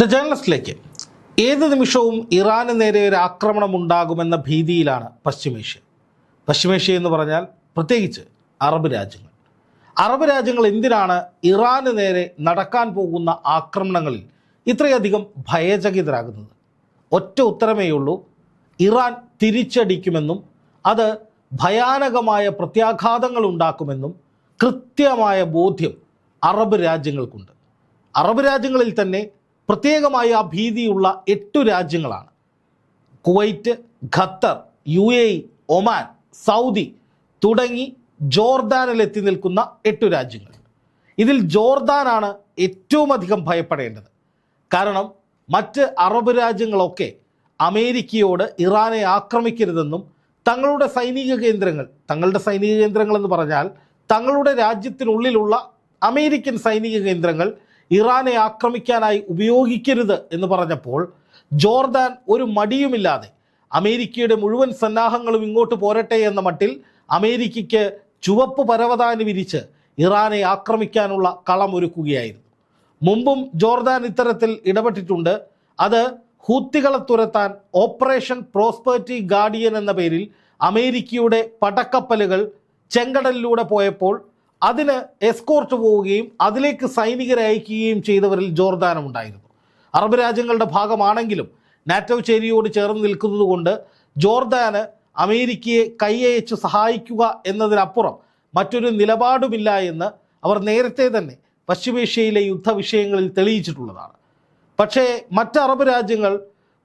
The ജേണലിസ്റ്റിലേക്ക്. ഏത് നിമിഷവും ഇറാന് നേരെ ഒരു ആക്രമണം ഉണ്ടാകുമെന്ന ഭീതിയിലാണ് പശ്ചിമേഷ്യ. പശ്ചിമേഷ്യ എന്ന് പറഞ്ഞാൽ പ്രത്യേകിച്ച് അറബ് രാജ്യങ്ങൾ. അറബ് രാജ്യങ്ങൾ എന്തിനാണ് ഇറാന് നേരെ നടക്കാൻ പോകുന്ന ആക്രമണങ്ങളിൽ ഇത്രയധികം ഭയചകിതരാകുന്നത്? ഒറ്റ ഉത്തരമേ ഉള്ളൂ. ഇറാൻ തിരിച്ചടിക്കുമെന്നും അത് ഭയാനകമായ പ്രത്യാഘാതങ്ങൾ ഉണ്ടാക്കുമെന്നും കൃത്യമായ ബോധ്യം അറബ് രാജ്യങ്ങൾക്കുണ്ട്. അറബ് രാജ്യങ്ങളിൽ തന്നെ പ്രത്യേകമായി ആ ഭീതിയുള്ള എട്ടു രാജ്യങ്ങളാണ്. Kuwait Qatar U A Oman Saudi തുടങ്ങി ജോർദാനിൽ എത്തി നിൽക്കുന്ന എട്ടു രാജ്യങ്ങൾ. ഇതിൽ ജോർദാനാണ് ഏറ്റവും അധികം ഭയപ്പെടേണ്ടത്. കാരണം മറ്റ് അറബ് രാജ്യങ്ങളൊക്കെ അമേരിക്കയോട് ഇറാനെ ആക്രമിക്കരുതെന്നും തങ്ങളുടെ സൈനിക കേന്ദ്രങ്ങൾ തങ്ങളുടെ സൈനിക കേന്ദ്രങ്ങൾ എന്ന് പറഞ്ഞാൽ തങ്ങളുടെ രാജ്യത്തിനുള്ളിലുള്ള അമേരിക്കൻ സൈനിക കേന്ദ്രങ്ങൾ ഇറാനെ ആക്രമിക്കാനായി ഉപയോഗിക്കരുത് എന്ന് പറഞ്ഞപ്പോൾ ജോർദാൻ ഒരു മടിയുമില്ലാതെ അമേരിക്കയുടെ മുഴുവൻ സന്നാഹങ്ങളും ഇങ്ങോട്ട് പോരട്ടെ എന്ന മട്ടിൽ അമേരിക്കയ്ക്ക് ചുവപ്പ് പരവതാനി വിരിച്ച് ഇറാനെ ആക്രമിക്കാനുള്ള കളം ഒരുക്കുകയായിരുന്നു. മുമ്പും ജോർദാൻ ഇത്തരത്തിൽ ഇടപെട്ടിട്ടുണ്ട്. അത് ഹൂത്തികളെ തുരത്താൻ ഓപ്പറേഷൻ പ്രോസ്പെർട്ടി ഗാർഡിയൻ എന്ന പേരിൽ അമേരിക്കയുടെ പടക്കപ്പലുകൾ ചെങ്കടലിലൂടെ പോയപ്പോൾ അതിന് എസ്കോർട്ട് പോവുകയും അതിലേക്ക് സൈനികരെ അയക്കുകയും ചെയ്തവരിൽ ജോർദാനും ഉണ്ടായിരുന്നു അറബ് രാജ്യങ്ങളുടെ ഭാഗമാണെങ്കിലും നാറ്റോ ചേരിയോട് ചേർന്ന് നിൽക്കുന്നതുകൊണ്ട് ജോർദാന് അമേരിക്കയെ കൈയയച്ച് സഹായിക്കുക എന്നതിനപ്പുറം മറ്റൊരു നിലപാടുമില്ല എന്ന് അവർ നേരത്തെ തന്നെ പശ്ചിമേഷ്യയിലെ യുദ്ധവിഷയങ്ങളിൽ തെളിയിച്ചിട്ടുള്ളതാണ്. പക്ഷേ മറ്റ് അറബ് രാജ്യങ്ങൾ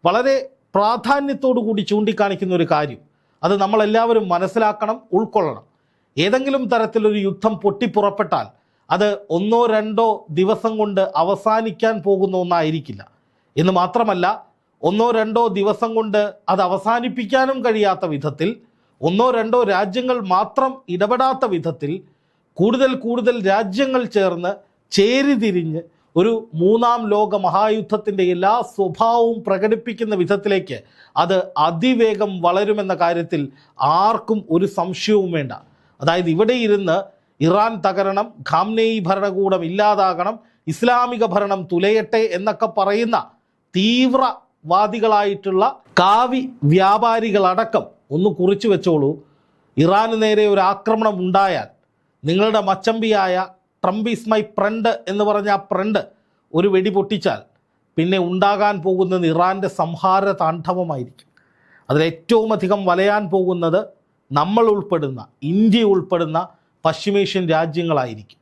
വളരെ പ്രാധാന്യത്തോടു കൂടി ചൂണ്ടിക്കാണിക്കുന്ന ഒരു കാര്യം. അത് നമ്മളെല്ലാവരും മനസ്സിലാക്കണം ഉൾക്കൊള്ളണം. ഏതെങ്കിലും തരത്തിലൊരു യുദ്ധം പൊട്ടിപ്പുറപ്പെട്ടാൽ അത് ഒന്നോ രണ്ടോ ദിവസം കൊണ്ട് അവസാനിക്കാൻ പോകുന്ന ഒന്നായിരിക്കില്ല. എന്ന് മാത്രമല്ല ഒന്നോ രണ്ടോ ദിവസം കൊണ്ട് അത് അവസാനിപ്പിക്കാനും കഴിയാത്ത വിധത്തിൽ ഒന്നോ രണ്ടോ രാജ്യങ്ങൾ മാത്രം ഇടപെടാത്ത വിധത്തിൽ കൂടുതൽ കൂടുതൽ രാജ്യങ്ങൾ ചേർന്ന് ചേരിതിരിഞ്ഞ് ഒരു മൂന്നാം ലോക മഹായുദ്ധത്തിന്റെ എല്ലാ സ്വഭാവവും പ്രകടിപ്പിക്കുന്ന വിധത്തിലേക്ക് അത് അതിവേഗം വളരുമെന്ന കാര്യത്തിൽ ആർക്കും ഒരു സംശയവും വേണ്ട. അതായത് ഇവിടെ ഇരുന്ന് ഇറാൻ തകരണം ഖാംനെയി ഭരണകൂടം ഇല്ലാതാകണം ഇസ്ലാമിക ഭരണം തുലയട്ടെ എന്നൊക്കെ പറയുന്ന തീവ്രവാദികളായിട്ടുള്ള കാവി വ്യാപാരികളടക്കം ഒന്ന് കുറിച്ചു വെച്ചോളൂ. ഇറാന് നേരെ ഒരു ആക്രമണം ഉണ്ടായാൽ നിങ്ങളുടെ മച്ചമ്പിയായ ട്രംപ് ഈസ് മൈ ഫ്രണ്ട് എന്ന് പറഞ്ഞ ആ ഫ്രണ്ട് ഒരു വെടി പൊട്ടിച്ചാൽ പിന്നെ ഉണ്ടാകാൻ പോകുന്നത് ഇറാന്റെ സംഹാര താണ്ഡവമായിരിക്കും. അതിലേറ്റവും അധികം വലയാൻ പോകുന്നത് നമ്മൾ ഉൾപ്പെടുന്ന ഇന്ത്യ ഉൾപ്പെടുന്ന പശ്ചിമേഷ്യൻ രാജ്യങ്ങളായിരിക്കും.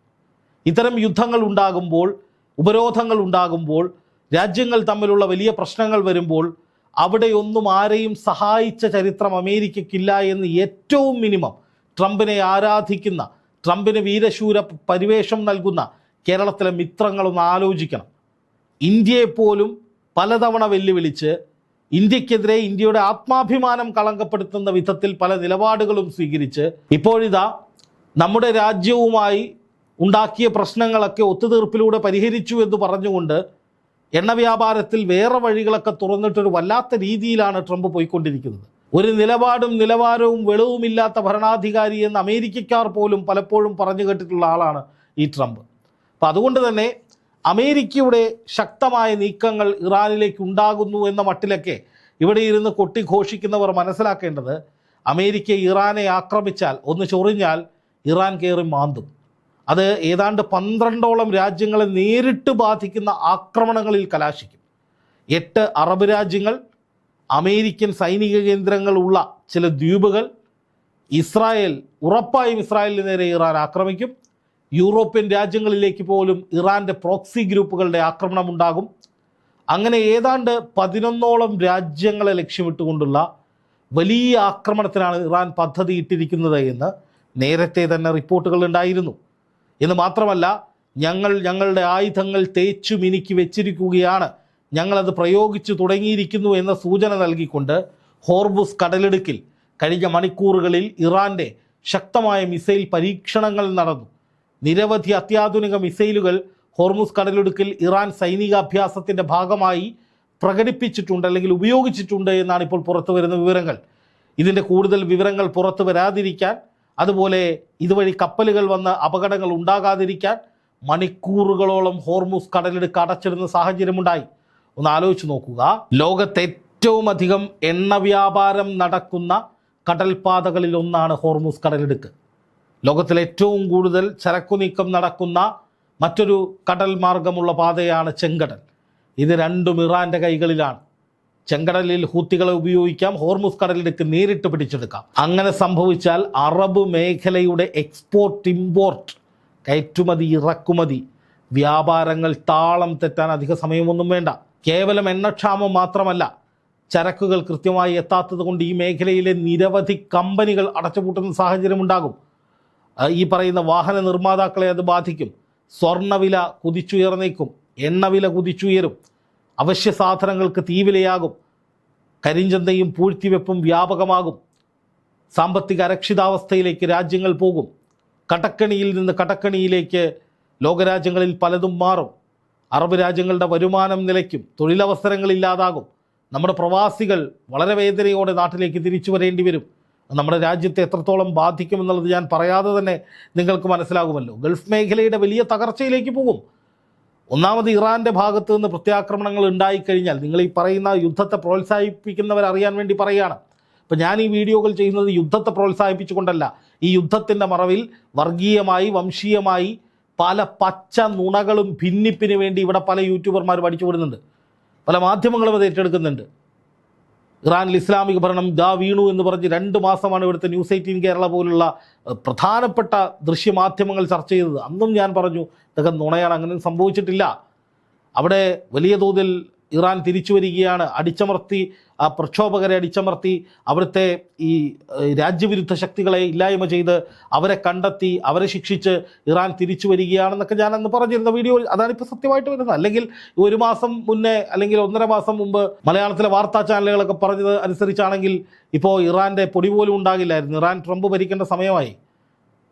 ഇത്തരം യുദ്ധങ്ങൾ ഉണ്ടാകുമ്പോൾ ഉപരോധങ്ങൾ ഉണ്ടാകുമ്പോൾ രാജ്യങ്ങൾ തമ്മിലുള്ള വലിയ പ്രശ്നങ്ങൾ വരുമ്പോൾ അവിടെയൊന്നും ആരെയും സഹായിച്ച ചരിത്രം അമേരിക്കയ്ക്കില്ല എന്ന് ഏറ്റവും മിനിമം ട്രംപിനെ ആരാധിക്കുന്ന ട്രംപിന് വീരശൂര പരിവേഷം നൽകുന്ന കേരളത്തിലെ മിത്രങ്ങളൊന്ന് ആലോചിക്കണം. ഇന്ത്യയെപ്പോലും പലതവണ വെല്ലുവിളിച്ച് ഇന്ത്യക്കെതിരെ ഇന്ത്യയുടെ ആത്മാഭിമാനം കളങ്കപ്പെടുത്തുന്ന വിധത്തിൽ പല നിലപാടുകളും സ്വീകരിച്ച് ഇപ്പോഴിതാ നമ്മുടെ രാജ്യവുമായി ഉണ്ടാക്കിയ പ്രശ്നങ്ങളൊക്കെ ഒത്തുതീർപ്പിലൂടെ പരിഹരിച്ചു എന്ന് പറഞ്ഞുകൊണ്ട് എണ്ണ വ്യാപാരത്തിൽ വേറെ വഴികളൊക്കെ തുറന്നിട്ടൊരു വല്ലാത്ത രീതിയിലാണ് ട്രംപ് പോയിക്കൊണ്ടിരിക്കുന്നത്. ഒരു നിലപാടും നിലവാരവും വെളിവുമില്ലാത്ത ഭരണാധികാരി എന്ന് അമേരിക്കക്കാർ പോലും പലപ്പോഴും പറഞ്ഞു കേട്ടിട്ടുള്ള ആളാണ് ഈ ട്രംപ്. അപ്പം അതുകൊണ്ട് തന്നെ അമേരിക്കയുടെ ശക്തമായ നീക്കങ്ങൾ ഇറാനിലേക്ക് ഉണ്ടാകുന്നു എന്ന മട്ടിലൊക്കെ ഇവിടെ ഇരുന്ന് കൊട്ടിഘോഷിക്കുന്നവർ മനസ്സിലാക്കേണ്ടത് അമേരിക്ക ഇറാനെ ആക്രമിച്ചാൽ ഒന്ന് ചൊറിഞ്ഞാൽ ഇറാൻ കയറി മാന്തും. അത് ഏതാണ്ട് പന്ത്രണ്ടോളം രാജ്യങ്ങളെ നേരിട്ട് ബാധിക്കുന്ന ആക്രമണങ്ങളിൽ കലാശിക്കും. എട്ട് അറബ് രാജ്യങ്ങൾ അമേരിക്കൻ സൈനിക കേന്ദ്രങ്ങൾ ഉള്ള ചില ദ്വീപുകൾ ഇസ്രായേൽ ഉറപ്പായും ഇസ്രായേലിന് നേരെ ഇറാൻ ആക്രമിക്കും. യൂറോപ്യൻ രാജ്യങ്ങളിലേക്ക് പോലും ഇറാന്റെ പ്രോക്സി ഗ്രൂപ്പുകളുടെ ആക്രമണം ഉണ്ടാകും. അങ്ങനെ ഏതാണ്ട് പതിനൊന്നോളം രാജ്യങ്ങളെ ലക്ഷ്യമിട്ടുകൊണ്ടുള്ള വലിയ ആക്രമണത്തിനാണ് ഇറാൻ പദ്ധതി ഇട്ടിരിക്കുന്നത് എന്ന് നേരത്തെ തന്നെ റിപ്പോർട്ടുകൾ ഉണ്ടായിരുന്നു. എന്ന് മാത്രമല്ല ഞങ്ങൾ ഞങ്ങളുടെ ആയുധങ്ങൾ തേച്ചു മിനുക്കി വെച്ചിരിക്കുകയാണ്. ഞങ്ങളത് പ്രയോഗിച്ചു തുടങ്ങിയിരിക്കുന്നു എന്ന സൂചന നൽകിക്കൊണ്ട് ഹോർബുസ് കടലിടുക്കിൽ കഴിഞ്ഞ മണിക്കൂറുകളിൽ ഇറാന്റെ ശക്തമായ മിസൈൽ പരീക്ഷണങ്ങൾ നടന്നു. നിരവധി അത്യാധുനിക മിസൈലുകൾ ഹോർമുസ് കടലൊടുക്കിൽ ഇറാൻ സൈനികാഭ്യാസത്തിന്റെ ഭാഗമായി പ്രകടിപ്പിച്ചിട്ടുണ്ട് അല്ലെങ്കിൽ ഉപയോഗിച്ചിട്ടുണ്ട് എന്നാണ് ഇപ്പോൾ പുറത്തു വരുന്ന വിവരങ്ങൾ. ഇതിന്റെ കൂടുതൽ വിവരങ്ങൾ പുറത്തു വരാതിരിക്കാൻ അതുപോലെ ഇതുവഴി കപ്പലുകൾ വന്ന് അപകടങ്ങൾ ഉണ്ടാകാതിരിക്കാൻ മണിക്കൂറുകളോളം ഹോർമുസ് കടലെടുക്ക് അടച്ചിടുന്ന സാഹചര്യമുണ്ടായി. ഒന്ന് ആലോചിച്ച് നോക്കുക. ലോകത്തെ ഏറ്റവും അധികം എണ്ണ വ്യാപാരം നടക്കുന്ന കടൽപാതകളിൽ ഒന്നാണ് ഹോർമുസ് കടലിടുക്ക്. ലോകത്തിലെ ഏറ്റവും കൂടുതൽ ചരക്കു നീക്കം നടക്കുന്ന മറ്റൊരു കടൽ മാർഗമുള്ള പാതയാണ് ചെങ്കടൽ. ഇത് രണ്ടും ഇറാന്റെ കൈകളിലാണ്. ചെങ്കടലിൽ ഹൂത്തികളെ ഉപയോഗിക്കാം ഹോർമുസ് കടലിലേക്ക് നേരിട്ട് പിടിച്ചെടുക്കാം. അങ്ങനെ സംഭവിച്ചാൽ അറബ് മേഖലയുടെ എക്സ്പോർട്ട് ഇമ്പോർട്ട് കയറ്റുമതി ഇറക്കുമതി വ്യാപാരങ്ങൾ താളം തെറ്റാൻ അധിക സമയമൊന്നും വേണ്ട. കേവലം എണ്ണക്ഷാമം മാത്രമല്ല ചരക്കുകൾ കൃത്യമായി എത്താത്തത് കൊണ്ട് ഈ മേഖലയിലെ നിരവധി കമ്പനികൾ അടച്ചുപൂട്ടുന്ന സാഹചര്യമുണ്ടാകും. ഈ പറയുന്ന വാഹന നിർമ്മാതാക്കളെ അത് ബാധിക്കും. സ്വർണവില കുതിച്ചുയർന്നേക്കും. എണ്ണവില കുതിച്ചുയരും. അവശ്യ സാധനങ്ങൾക്ക് തീവിലയാകും. കരിഞ്ചന്തയും പൂഴ്ത്തിവെപ്പും വ്യാപകമാകും. സാമ്പത്തിക അരക്ഷിതാവസ്ഥയിലേക്ക് രാജ്യങ്ങൾ പോകും. കടക്കണിയിൽ നിന്ന് കടക്കണിയിലേക്ക് ലോകരാജ്യങ്ങളിൽ പലതും മാറും. അറബ് രാജ്യങ്ങളുടെ വരുമാനം നിലയ്ക്കും. തൊഴിലവസരങ്ങൾ ഇല്ലാതാകും. നമ്മുടെ പ്രവാസികൾ വളരെ വേദനയോടെ നാട്ടിലേക്ക് തിരിച്ചു വരേണ്ടി വരും. നമ്മുടെ രാജ്യത്തെ എത്രത്തോളം ബാധിക്കുമെന്നുള്ളത് ഞാൻ പറയാതെ തന്നെ നിങ്ങൾക്ക് മനസ്സിലാകുമല്ലോ. ഗൾഫ് മേഖലയുടെ വലിയ തകർച്ചയിലേക്ക് പോകും. ഒന്നാമത് ഇറാന്റെ ഭാഗത്തു നിന്ന് പ്രത്യാക്രമണങ്ങൾ ഉണ്ടായിക്കഴിഞ്ഞാൽ നിങ്ങൾ ഈ പറയുന്ന യുദ്ധത്തെ പ്രോത്സാഹിപ്പിക്കുന്നവരറിയാൻ വേണ്ടി പറയുകയാണ്. ഇപ്പം ഞാൻ ഈ വീഡിയോകൾ ചെയ്യുന്നത് യുദ്ധത്തെ പ്രോത്സാഹിപ്പിച്ചുകൊണ്ടല്ല. ഈ യുദ്ധത്തിന്റെ മറവിൽ വർഗീയമായി വംശീയമായി പല പച്ച നുണകളും ഭിന്നിപ്പിന് വേണ്ടി ഇവിടെ പല യൂട്യൂബർമാർ പഠിച്ചു വിടുന്നുണ്ട് പല മാധ്യമങ്ങളും അത് ഏറ്റെടുക്കുന്നുണ്ട്. ഇറാനിൽ ഇസ്ലാമിക ഭരണം ദാ വീണു എന്ന് പറഞ്ഞ് രണ്ട് മാസമാണ് ഇവിടുത്തെ ന്യൂസ് എയ്റ്റീൻ കേരള പോലുള്ള പ്രധാനപ്പെട്ട ദൃശ്യമാധ്യമങ്ങൾ ചർച്ച ചെയ്തത്. അന്നും ഞാൻ പറഞ്ഞു ഇതൊക്കെ നുണയാണ് അങ്ങനെ സംഭവിച്ചിട്ടില്ല. അവിടെ വലിയ തോതിൽ ഇറാൻ തിരിച്ചു വരികയാണ്. അടിച്ചമർത്തി ആ പ്രക്ഷോഭകരെ അടിച്ചമർത്തി അവിടുത്തെ ഈ രാജ്യവിരുദ്ധ ശക്തികളെ ഇല്ലായ്മ ചെയ്ത് അവരെ കണ്ടെത്തി അവരെ ശിക്ഷിച്ച് ഇറാൻ തിരിച്ചു വരികയാണെന്നൊക്കെ ഞാൻ അന്ന് പറഞ്ഞിരുന്ന വീഡിയോ അതാണിപ്പോൾ സത്യമായിട്ട് വരുന്നത്. അല്ലെങ്കിൽ ഒരു മാസം മുന്നേ അല്ലെങ്കിൽ ഒന്നര മാസം മുമ്പ് മലയാളത്തിലെ വാർത്താ ചാനലുകളൊക്കെ പറഞ്ഞത് അനുസരിച്ചാണെങ്കിൽ ഇപ്പോൾ ഇറാന്റെ പൊടി പോലും ഉണ്ടാകില്ലായിരുന്നു. ഇറാൻ ട്രംപ് ഭരിക്കേണ്ട സമയമായി.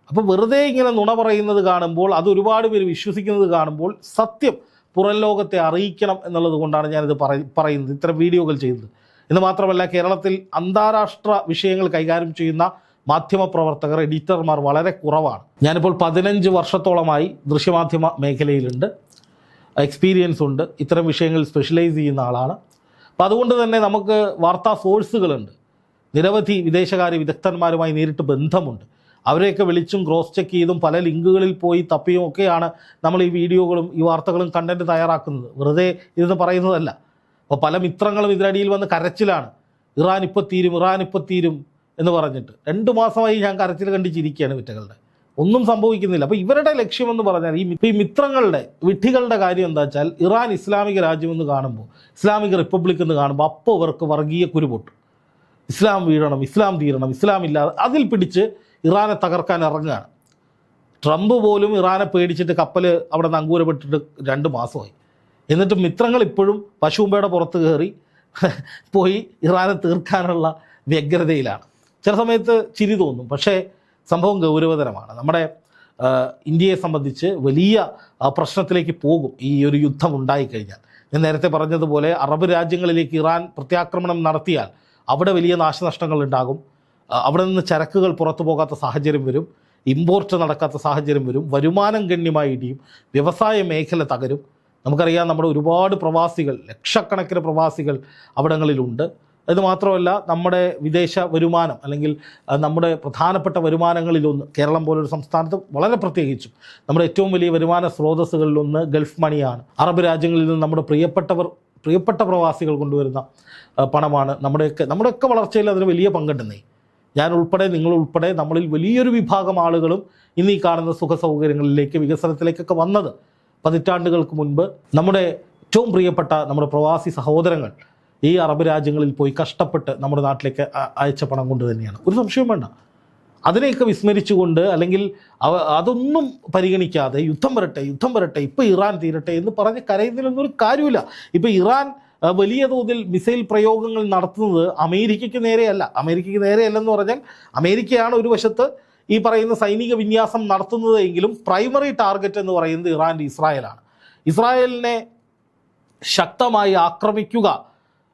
അപ്പോൾ വെറുതെ ഇങ്ങനെ നുണ പറയുന്നത് കാണുമ്പോൾ അത് ഒരുപാട് പേര് വിശ്വസിക്കുന്നത് കാണുമ്പോൾ സത്യം പുറം ലോകത്തെ അറിയിക്കണം എന്നുള്ളത് കൊണ്ടാണ് ഞാനിത് പറ- പറയുന്നത്. ഇത്തരം വീഡിയോകൾ ചെയ്യുന്നത്. എന്ന് മാത്രമല്ല കേരളത്തിൽ അന്താരാഷ്ട്ര വിഷയങ്ങൾ കൈകാര്യം ചെയ്യുന്ന മാധ്യമപ്രവർത്തകർ എഡിറ്റർമാർ വളരെ കുറവാണ്. ഞാനിപ്പോൾ പതിനഞ്ച് വർഷത്തോളമായി ദൃശ്യമാധ്യമ മേഖലയിലുണ്ട്. എക്സ്പീരിയൻസ് ഉണ്ട്. ഇത്തരം വിഷയങ്ങൾ സ്പെഷ്യലൈസ് ചെയ്യുന്ന ആളാണ്. അപ്പം അതുകൊണ്ട് തന്നെ നമുക്ക് വാർത്താ സോഴ്സുകളുണ്ട് നിരവധി വിദേശകാര്യ വിദഗ്ധന്മാരുമായി നേരിട്ട് ബന്ധമുണ്ട്. അവരെയൊക്കെ വിളിച്ചും ക്രോസ് ചെക്ക് ചെയ്തും പല ലിങ്കുകളിൽ പോയി തപ്പിയും ഒക്കെയാണ് നമ്മൾ ഈ വീഡിയോകളും ഈ വാർത്തകളും കണ്ടന്റ് തയ്യാറാക്കുന്നത്. വെറുതെ ഇതെന്ന് പറയുന്നതല്ല. അപ്പോൾ പല മിത്രങ്ങളും ഇതിനടിയിൽ വന്ന് കരച്ചിലാണ്. ഇറാൻ ഇപ്പോൾ തീരും ഇറാൻ ഇപ്പോൾ തീരും എന്ന് പറഞ്ഞിട്ട്. രണ്ട് മാസമായി ഞാൻ കരച്ചിൽ കണ്ടിച്ചിരിക്കുകയാണ് വിറ്റകളുടെ ഒന്നും സംഭവിക്കുന്നില്ല. അപ്പോൾ ഇവരുടെ ലക്ഷ്യമെന്ന് പറഞ്ഞാൽ ഈ ഈ മിത്രങ്ങളുടെ വിഡ്ഢികളുടെ കാര്യം എന്താ വെച്ചാൽ ഇറാൻ ഇസ്ലാമിക രാജ്യമെന്ന് കാണുമ്പോൾ ഇസ്ലാമിക റിപ്പബ്ലിക് എന്ന് കാണുമ്പോൾ അപ്പോൾ ഇവർക്ക് വർഗീയ കുരുപൊട്ടും. ഇസ്ലാം വീഴണം ഇസ്ലാം തീരണം ഇസ്ലാം ഇല്ലാതെ അതിൽ പിടിച്ച് ഇറാനെ തകർക്കാൻ ഇറങ്ങുകയാണ്. ട്രംപ് പോലും ഇറാനെ പേടിച്ചിട്ട് കപ്പൽ അവിടെ നിന്ന് അങ്കൂരപ്പെട്ടിട്ട് രണ്ട് മാസമായി. എന്നിട്ട് മിത്രങ്ങൾ ഇപ്പോഴും പശുമ്പയുടെ പുറത്ത് കയറി പോയി ഇറാനെ തീർക്കാനുള്ള വ്യഗ്രതയിലാണ്. ചില സമയത്ത് ചിരി തോന്നും പക്ഷേ സംഭവം ഗൗരവതരമാണ്. നമ്മുടെ ഇന്ത്യയെ സംബന്ധിച്ച് വലിയ പ്രശ്നത്തിലേക്ക് പോകും ഈ ഒരു യുദ്ധം ഉണ്ടായിക്കഴിഞ്ഞാൽ. ഞാൻ നേരത്തെ പറഞ്ഞതുപോലെ അറബ് രാജ്യങ്ങളിലേക്ക് ഇറാൻ പ്രത്യാക്രമണം നടത്തിയാൽ അവിടെ വലിയ നാശനഷ്ടങ്ങൾ ഉണ്ടാകും അവിടെ നിന്ന് ചരക്കുകൾ പുറത്തു പോകാത്ത സാഹചര്യം വരും ഇമ്പോർട്ട് നടക്കാത്ത സാഹചര്യം വരും വരുമാനം ഗണ്യമായി ഇടിയും വ്യവസായ മേഖല തകരും. നമുക്കറിയാം നമ്മുടെ ഒരുപാട് പ്രവാസികൾ ലക്ഷക്കണക്കിന് പ്രവാസികൾ അവിടങ്ങളിലുണ്ട്. അത് മാത്രമല്ല നമ്മുടെ വിദേശ വരുമാനം അല്ലെങ്കിൽ നമ്മുടെ പ്രധാനപ്പെട്ട വരുമാനങ്ങളിലൊന്ന് കേരളം പോലൊരു സംസ്ഥാനത്ത് വളരെ പ്രത്യേകിച്ചും. നമ്മുടെ ഏറ്റവും വലിയ വരുമാന സ്രോതസ്സുകളിലൊന്ന് ഗൾഫ് മണിയാണ്. അറബ് രാജ്യങ്ങളിൽ നിന്ന് നമ്മുടെ പ്രിയപ്പെട്ടവർ പ്രിയപ്പെട്ട പ്രവാസികൾ കൊണ്ടുവരുന്ന പണമാണ്. നമ്മുടെയൊക്കെ നമ്മുടെയൊക്കെ വളർച്ചയിൽ അതിന് വലിയ പങ്കുണ്ടെന്നേ ഞാൻ ഉൾപ്പെടെ നിങ്ങൾ ഉൾപ്പെടെ നമ്മളിൽ വലിയൊരു വിഭാഗം ആളുകളും ഇന്ന് ഈ കാണുന്ന സുഖ സൗകര്യങ്ങളിലേക്ക് വികസനത്തിലേക്കൊക്കെ വന്നത് പതിറ്റാണ്ടുകൾക്ക് മുൻപ് നമ്മുടെ ഏറ്റവും പ്രിയപ്പെട്ട നമ്മുടെ പ്രവാസി സഹോദരങ്ങൾ ഈ അറബ് രാജ്യങ്ങളിൽ പോയി കഷ്ടപ്പെട്ട് നമ്മുടെ നാട്ടിലേക്ക് അയച്ച പണം കൊണ്ട് തന്നെയാണ്. ഒരു സംശയവും വേണ്ട. അതിനെയൊക്കെ വിസ്മരിച്ചുകൊണ്ട് അല്ലെങ്കിൽ അതൊന്നും പരിഗണിക്കാതെ യുദ്ധം വരട്ടെ യുദ്ധം വരട്ടെ ഇപ്പോൾ ഇറാൻ തീരട്ടെ എന്ന് പറഞ്ഞ് കരയുന്നതിലൊന്നും ഒരു കാര്യമില്ല ഇപ്പോൾ ഇറാൻ വലിയ തോതിൽ മിസൈൽ പ്രയോഗങ്ങൾ നടത്തുന്നത് അമേരിക്കയ്ക്ക് നേരെയല്ല. അമേരിക്കയ്ക്ക് നേരെയല്ലെന്ന് പറഞ്ഞാൽ അമേരിക്കയാണ് ഒരു വശത്ത് ഈ പറയുന്ന സൈനിക വിന്യാസം നടത്തുന്നത് എങ്കിലും പ്രൈമറി ടാർഗറ്റ് എന്ന് പറയുന്നത് ഇറാന്റെ ഇസ്രായേലാണ്. ഇസ്രായേലിനെ ശക്തമായി ആക്രമിക്കുക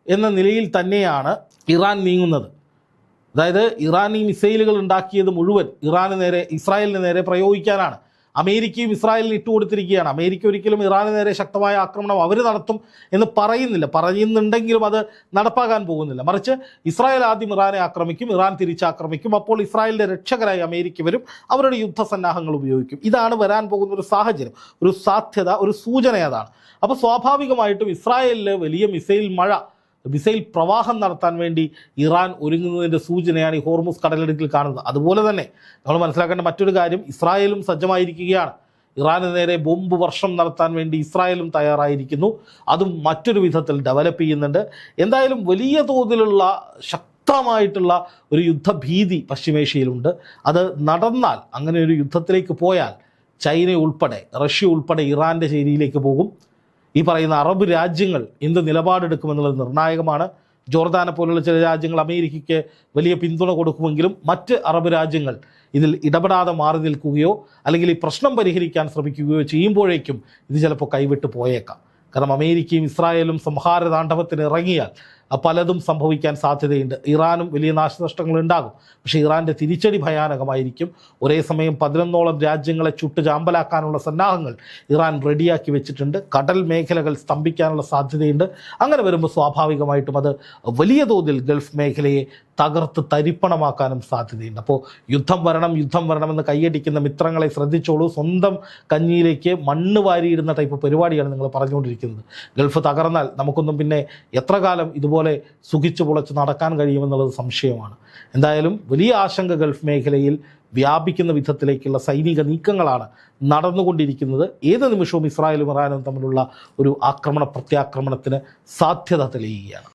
എന്ന നിലയിൽ തന്നെയാണ് ഇറാൻ നീങ്ങുന്നത്. അതായത് ഇറാൻ ഈ മിസൈലുകൾ ഉണ്ടാക്കിയത് മുഴുവൻ ഇറാന് നേരെ ഇസ്രായേലിന് നേരെ പ്രയോഗിക്കാനാണ്. അമേരിക്കയും ഇസ്രായേലിന് ഇട്ടുകൊടുത്തിരിക്കുകയാണ് അമേരിക്ക ഒരിക്കലും ഇറാന് നേരെ ശക്തമായ ആക്രമണം അവർ നടത്തും എന്ന് പറയുന്നില്ല. പറയുന്നുണ്ടെങ്കിലും അത് നടപ്പാകാൻ പോകുന്നില്ല. മറിച്ച് ഇസ്രായേൽ ആദ്യം ഇറാനെ ആക്രമിക്കും ഇറാൻ തിരിച്ചാക്രമിക്കും. അപ്പോൾ ഇസ്രായേലിന്റെ രക്ഷകരായി അമേരിക്ക വരും. അവരുടെ യുദ്ധസന്നാഹങ്ങൾ ഉപയോഗിക്കും. ഇതാണ് വരാൻ പോകുന്ന ഒരു സാഹചര്യം. ഒരു സാധ്യത ഒരു സൂചന അതാണ്. അപ്പോൾ സ്വാഭാവികമായിട്ടും ഇസ്രായേലിൽ വലിയ മിസൈൽ മഴ മിസൈൽ പ്രവാഹം നടത്താൻ വേണ്ടി ഇറാൻ ഒരുങ്ങുന്നതിന്റെ സൂചനയാണ് ഈ ഹോർമുസ് കടലിടുക്കിൽ കാണുന്നത്. അതുപോലെ തന്നെ നമ്മൾ മനസ്സിലാക്കേണ്ട മറ്റൊരു കാര്യം ഇസ്രായേലും സജ്ജമായിരിക്കുകയാണ്. ഇറാന് നേരെ ബോംബ് വർഷം നടത്താൻ വേണ്ടി ഇസ്രായേലും തയ്യാറായിരിക്കുന്നു. അതും മറ്റൊരു വിധത്തിൽ ഡെവലപ്പ് ചെയ്യുന്നുണ്ട്. എന്തായാലും വലിയ തോതിലുള്ള ശക്തമായിട്ടുള്ള ഒരു യുദ്ധഭീതി പശ്ചിമേഷ്യയിലുണ്ട്. അത് നടന്നാൽ അങ്ങനെ ഒരു യുദ്ധത്തിലേക്ക് പോയാൽ ചൈന ഉൾപ്പെടെ റഷ്യ ഉൾപ്പെടെ ഇറാന്റെ ശൈലിയിലേക്ക് പോകും. ഈ പറയുന്ന അറബ് രാജ്യങ്ങൾ എന്ത് നിലപാടെടുക്കുമെന്നുള്ളത് നിർണായകമാണ്. ജോർദാനെ പോലുള്ള ചില രാജ്യങ്ങൾ അമേരിക്കയ്ക്ക് വലിയ പിന്തുണ കൊടുക്കുമെങ്കിലും മറ്റ് അറബ് രാജ്യങ്ങൾ ഇതിൽ ഇടപെടാതെ മാറി നിൽക്കുകയോ അല്ലെങ്കിൽ ഈ പ്രശ്നം പരിഹരിക്കാൻ ശ്രമിക്കുകയോ ചെയ്യുമ്പോഴേക്കും ഇത് ചിലപ്പോൾ കൈവിട്ട് പോയേക്കാം. കാരണം അമേരിക്കയും ഇസ്രായേലും സംഹാര താണ്ഡവത്തിന് ഇറങ്ങിയാൽ പലതും സംഭവിക്കാൻ സാധ്യതയുണ്ട്. ഇറാനും വലിയ നാശനഷ്ടങ്ങൾ ഉണ്ടാകും. പക്ഷേ ഇറാന്റെ തിരിച്ചടി ഭയാനകമായിരിക്കും. ഒരേ സമയം പതിനൊന്നോളം രാജ്യങ്ങളെ ചുട്ടു ചാമ്പലാക്കാനുള്ള സന്നാഹങ്ങൾ ഇറാൻ റെഡിയാക്കി വെച്ചിട്ടുണ്ട്. കടൽ മേഖലകൾ സ്തംഭിക്കാനുള്ള സാധ്യതയുണ്ട്. അങ്ങനെ വരുമ്പോൾ സ്വാഭാവികമായിട്ടും അത് വലിയ തോതിൽ ഗൾഫ് മേഖലയെ തകർത്ത് തരിപ്പണമാക്കാനും സാധ്യതയുണ്ട്. അപ്പോൾ യുദ്ധം വരണം യുദ്ധം വരണമെന്ന് കൈയടിക്കുന്ന മിത്രങ്ങളെ ശ്രദ്ധിച്ചോളൂ. സ്വന്തം കഞ്ഞിയിലേക്ക് മണ്ണ് വാരിയിടുന്ന ടൈപ്പ് പരിപാടിയാണ് നിങ്ങൾ പറഞ്ഞുകൊണ്ടിരിക്കുന്നത്. ഗൾഫ് തകർന്നാൽ നമുക്കൊന്നും പിന്നെ എത്ര കാലം ഇതുപോലെ സുഖിച്ചു പൊളച്ച് നടക്കാൻ കഴിയുമെന്നുള്ളത് സംശയമാണ്. എന്തായാലും വലിയ ആശങ്ക ഗൾഫ് മേഖലയിൽ വ്യാപിക്കുന്ന വിധത്തിലേക്കുള്ള സൈനിക നീക്കങ്ങളാണ് നടന്നുകൊണ്ടിരിക്കുന്നത്. ഏത് നിമിഷവും ഇസ്രായേലും ഇറാനും തമ്മിലുള്ള ഒരു ആക്രമണ പ്രത്യാക്രമണത്തിന് സാധ്യത തെളിയുകയാണ്.